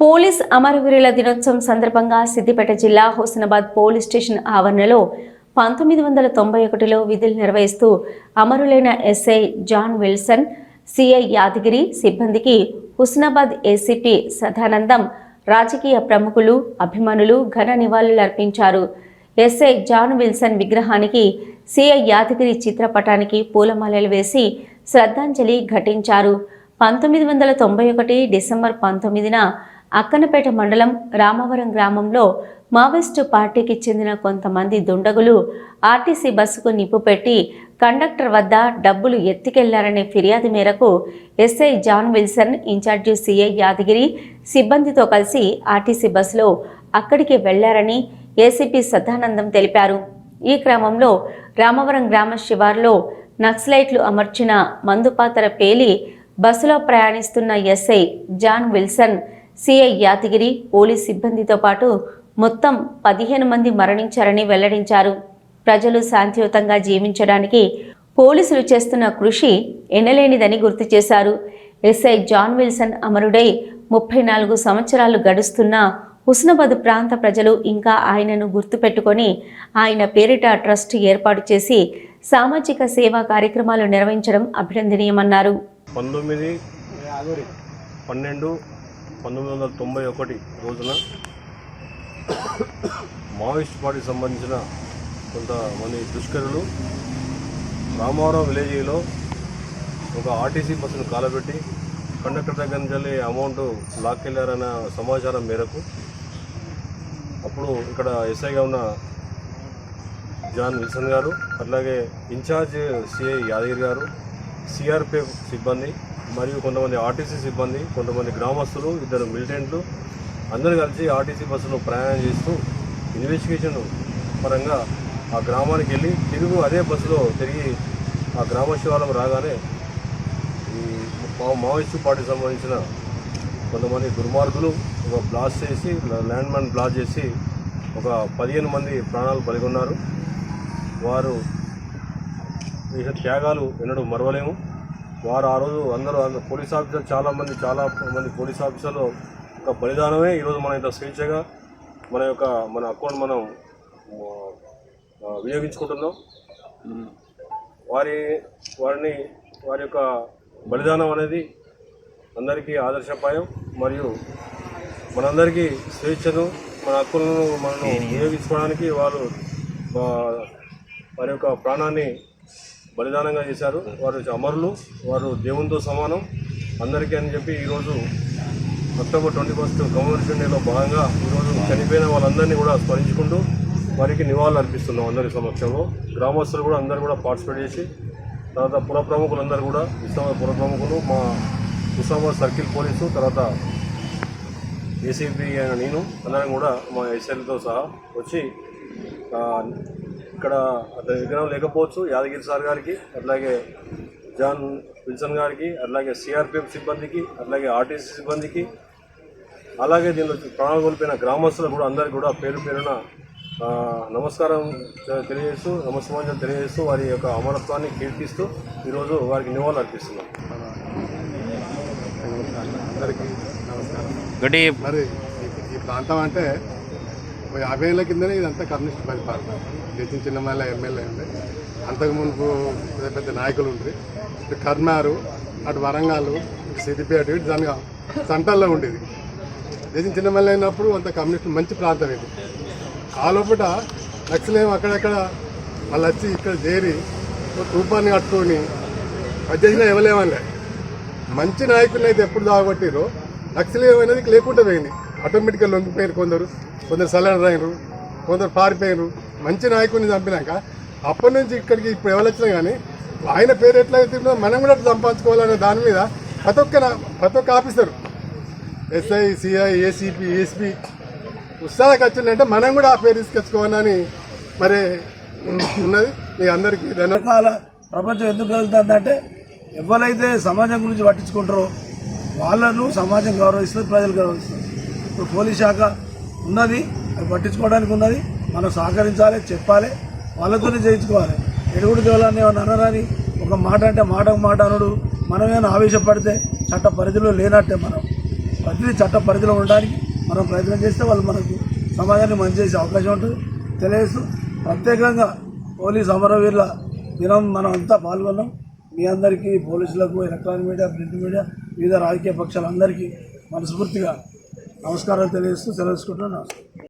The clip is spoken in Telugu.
పోలీస్ అమరవీరుల దినోత్సవం సందర్భంగా సిద్దిపేట జిల్లా హుస్నాబాద్ పోలీస్ స్టేషన్ ఆవరణలో పంతొమ్మిది వందల తొంభై ఒకటిలో విధులు నిర్వహిస్తూ అమరులైన SI John Wilson CI Yadagiri సిబ్బందికి హుస్నాబాద్ ఏసీపీ సదానందం రాజకీయ ప్రముఖులు అభిమానులు ఘన నివాళులు అర్పించారు. ఎస్ఐ జాన్ విల్సన్ విగ్రహానికి సిఐ యాదగిరి చిత్రపటానికి పూలమాలలు వేసి శ్రద్ధాంజలి ఘటించారు. పంతొమ్మిది వందల తొంభై ఒకటి డిసెంబర్ పంతొమ్మిదిన అక్కనపేట మండలం రామవరం గ్రామంలో మావోయిస్టు పార్టీకి చెందిన కొంతమంది దుండగులు ఆర్టీసీ బస్సుకు నిప్పు పెట్టి కండక్టర్ వద్ద డబ్బులు ఎత్తికెళ్ళారనే ఫిర్యాదు మేరకు SI John Wilson incharge CI Yadagiri సిబ్బందితో కలిసి ఆర్టీసీ బస్సులో అక్కడికి వెళ్ళారని ఏసీపీ సదానందం తెలిపారు. ఈ క్రమంలో రామవరం గ్రామ శివార్లో నక్సలైట్లు అమర్చిన మందుపాతర పేలి బస్సులో ప్రయాణిస్తున్న SI John Wilson CI Yadagiri police సిబ్బందితో పాటు మొత్తం పదిహేను మంది మరణించారని వెల్లడించారు. ప్రజలు శాంతియుతంగా జీవించడానికి పోలీసులు చేస్తున్న కృషి ఎనలేనిదని గుర్తు చేశారు. ఎస్ఐ జాన్ విల్సన్ అమరుడై ముప్పై నాలుగు సంవత్సరాలు గడుస్తున్న హుస్నాబాద్ ప్రాంత ప్రజలు ఇంకా ఆయనను గుర్తుపెట్టుకొని ఆయన పేరిట ట్రస్ట్ ఏర్పాటు చేసి సామాజిక సేవా కార్యక్రమాలు నిర్వహించడం అభినందనీయమన్నారు. పంతొమ్మిది పన్నెండు పంతొమ్మిది వందల తొంభై ఒకటి రోజున మావోయిస్ట్ పార్టీకి సంబంధించిన కొంతమంది దుష్కరులు రామవరం విలేజీలో ఒక ఆర్టీసీ బస్సును కాలబెట్టి కండక్టర్ దగ్గర నుంచి అమౌంట్ లాక్కెళ్ళారన్న సమాచారం మేరకు అప్పుడు ఇక్కడ ఎస్ఐగా ఉన్న జాన్ విల్సన్ గారు అట్లాగే ఇన్ఛార్జ్ సిఐ యాదగిరి గారు సిఆర్పిఎఫ్ సిబ్బంది మరియు కొంతమంది ఆర్టీసీ సిబ్బంది కొంతమంది గ్రామస్తులు ఇద్దరు మిలిటెంట్లు అందరూ కలిసి ఆర్టీసీ బస్సులో ప్రయాణం చేస్తూ ఇన్వెస్టిగేషన్ పరంగా ఆ గ్రామానికి వెళ్ళి తిరుగు అదే బస్సులో తిరిగి ఆ గ్రామ శివాలయం రాగానే ఈ మా మావోయిస్టు పార్టీకి సంబంధించిన కొంతమంది దుర్మార్గులు ఒక బ్లాస్ట్ చేసి ల్యాండ్ మైన్ బ్లాస్ట్ చేసి ఒక పదిహేను మంది ప్రాణాలు పలిగొన్నారు వారు చేసిన త్యాగాలు ఎన్నడూ మరవలేము. వారు ఆ రోజు అందరూ అందరూ పోలీస్ ఆఫీసర్ చాలా మంది చాలా మంది పోలీస్ ఆఫీసర్లు ఒక బలిదానమే ఈరోజు మన ఇంత స్వేచ్ఛగా మన యొక్క మన అకౌంట్ మనం వినియోగించుకుంటున్నాం. వారి వారిని వారి యొక్క బలిదానం అనేది అందరికీ ఆదర్శపాయం మరియు మనందరికీ స్వేచ్ఛను మన హక్కులను మనం వినియోగించుకోవడానికి వారు ఆ, వారి యొక్క ప్రాణాన్ని బలిదానంగా చేశారు. వారు అమరులు వారు దేవునితో సమానం. అందరికీ అని చెప్పి ఈరోజు అక్టోబర్ ట్వంటీ ఫస్ట్ కమర్షియల్ డేలో భాగంగా ఈరోజు చనిపోయిన వాళ్ళందరినీ కూడా స్మరించుకుంటూ వారికి నివాళులు అర్పిస్తున్నాం అందరి సమక్షంలో. గ్రామస్తులు కూడా అందరూ కూడా పార్టిసిపేట్ చేసి తర్వాత పుర ప్రముఖులందరూ కూడా ఇస్లామాబాద్ పుర ప్రముఖులు మా ఇస్లామాబాద్ సర్కిల్ పోలీసు తర్వాత ఏసీపీ అయిన నేను అందరం కూడా మా ఎస్ఎల్తో సహా వచ్చి ఇక్కడ అతని విగ్రహం లేకపోవచ్చు యాదగిరి సార్ గారికి అట్లాగే జాన్ విల్సన్ గారికి అట్లాగే సిఆర్పిఎఫ్ సిబ్బందికి అట్లాగే ఆర్టీసీ సిబ్బందికి అలాగే దీనిలో ప్రాణాలు కోల్పోయిన గ్రామస్తులు కూడా అందరికీ కూడా పేరు పేరున ఆ, నమస్కారం తెలియజేస్తూ నమస్కారం తెలియజేస్తూ వారి యొక్క అమరత్వాన్ని కీర్తిస్తూ ఈరోజు వారికి నివాళులు అర్పిస్తున్నాం. అందరికీ నమస్కారం. మరి ఈ- ప్రాంతం అంటే యాభై ఏళ్ళ కిందనే ఇదంతా కమ్యూనిస్ట్ పరిపాలన గెలిచిన చిన్నమల్ల ఎమ్మెల్యే ఉండే అంతకు మునుపు పెద్ద పెద్ద నాయకులు ఉండ్రి. ఇటు కర్నారు అటు వరంగల్ ఇటు సిద్దిపేట ఇటు దాని సంటల్లో ఉండేది. దేశం చిన్నమల్ల అయినప్పుడు అంత కమ్యూనిస్ట్ మంచి ప్రాంతం ఇది. ఆ లోపల నక్సలేం అక్కడక్కడ వాళ్ళు వచ్చి ఇక్కడ చేరి రూపాన్ని కట్టుకొని అధ్యక్షులు చేసినా మంచి నాయకులు అయితే ఎప్పుడు దాగొట్టిరో నక్సలేం అనేది లేకుండా పోయింది. ఆటోమేటిక్గా లొంగిపోయారు కొందరు. కొందరు సలహా అయినరు కొందరు పారిపోయారు మంచి నాయకుడిని చంపినాక అప్పటి నుంచి ఇక్కడికి ఇప్పుడు ఎవరు వచ్చినా కానీ ఆయన పేరు ఎట్లా అయితే మనం కూడా సంపాదించుకోవాలనే దాని మీద ప్రతి ఒక్క నా- ప్రతి ఒక్క officer SI CI ACP ACP ఉత్సాహకు వచ్చిందంటే మనం కూడా ఆ పేరు తీసుకొచ్చుకోవాలని మరి ఉన్నది. మీ అందరికీ రకాల ప్రపంచం ఎందుకు కలుగుతుందంటే ఎవరైతే సమాజం గురించి పట్టించుకుంటారో వాళ్ళను సమాజం గౌరవిస్తుంది ప్రజలు గౌరవిస్తారు ఇప్పుడు పోలీస్ శాఖ ఉన్నది అది పట్టించుకోవడానికి ఉన్నది. మనం సహకరించాలి చెప్పాలి వాళ్ళతోనే చేయించుకోవాలి. ఎడుగుడు దేవాలని ఏమన్నా ఒక మాట అంటే మాటకు మాట అనుడు. మనమేమైనా ఆవేశపడితే చట్ట పరిధిలో లేనట్టే మనం. ప్రతిదీ చట్ట పరిధిలో ఉండడానికి మనం ప్రయత్నం చేస్తే వాళ్ళు మనకు సమాజాన్ని మంచి చేసే అవకాశం ఉంటుంది. తెలియజేస్తూ ప్రత్యేకంగా పోలీస్ అమరవీరుల దినం మనం అంతా పాల్గొన్నాం. మీ అందరికీ పోలీసులకు ఎలక్ట్రానిక్ మీడియా ప్రింట్ మీడియా వివిధ రాజకీయ పక్షాలందరికీ మనస్ఫూర్తిగా నమస్కారాలు తెలియజేస్తూ సెలవుకుంటున్నాను నమస్కారం.